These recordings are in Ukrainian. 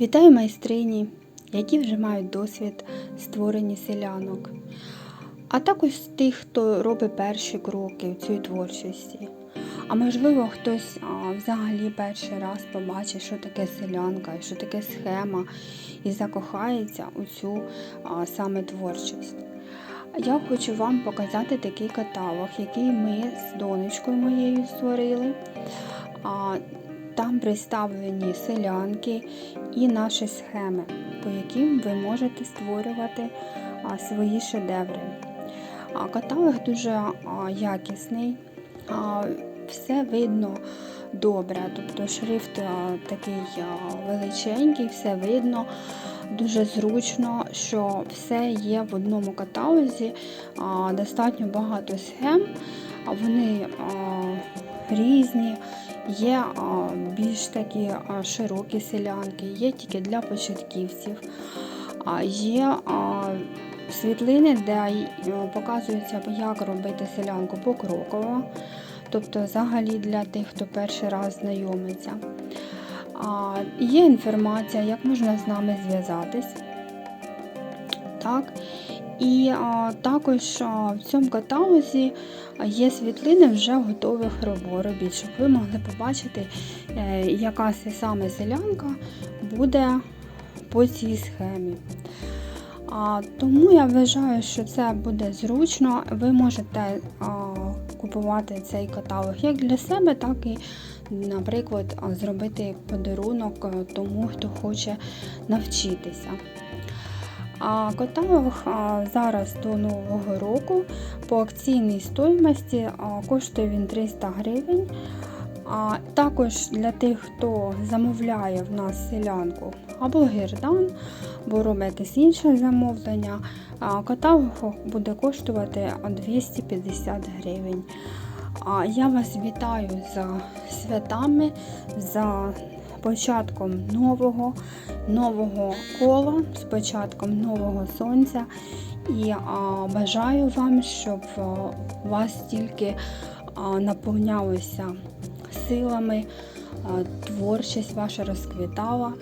Вітаю майстрині, які вже мають досвід створення селянок, а також тих, хто робить перші кроки в цій творчості. А можливо, хтось а, взагалі перший раз побачить, що таке селянка, що таке схема, і закохається у цю а, саме творчість. Я хочу вам показати такий каталог, який ми з донечкою моєю створили. А, Там представлені селянки і наші схеми, по яким ви можете створювати свої шедеври. Каталог дуже якісний, все видно добре, тобто шрифт такий величенький, все видно. Дуже зручно, що все є в одному каталозі, достатньо багато схем, вони різні, є більш такі широкі селянки, є тільки для початківців, є світлини, де показується, як робити селянку покроково, тобто взагалі для тих, хто перший раз знайомиться. Є інформація, як можна з нами зв'язатись. Так. І а, також а, в цьому каталозі є світлини вже готових робо- робіт, щоб ви могли побачити, е, яка саме селянка буде по цій схемі. А, тому я вважаю, що це буде зручно. Ви можете а, купувати цей каталог як для себе, так і, наприклад, зробити подарунок е, тому, хто хоче навчитися. А каталог зараз до Нового року по акційній стоїмості коштує він 300 гривень. А також для тих, хто замовляє в нас селянку або гірдан, або робить інше замовлення, каталог буде коштувати 250 гривень. Я вас вітаю за святами, за початком нового, нового кола, з початком нового сонця. І а, бажаю вам, щоб у вас тільки а, наповнялося силами, а, творчість ваша розквітала.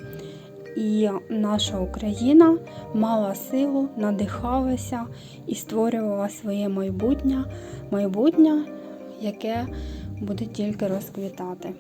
І наша Україна мала силу, надихалася і створювала своє майбутнє, майбутнє, яке буде тільки розквітати.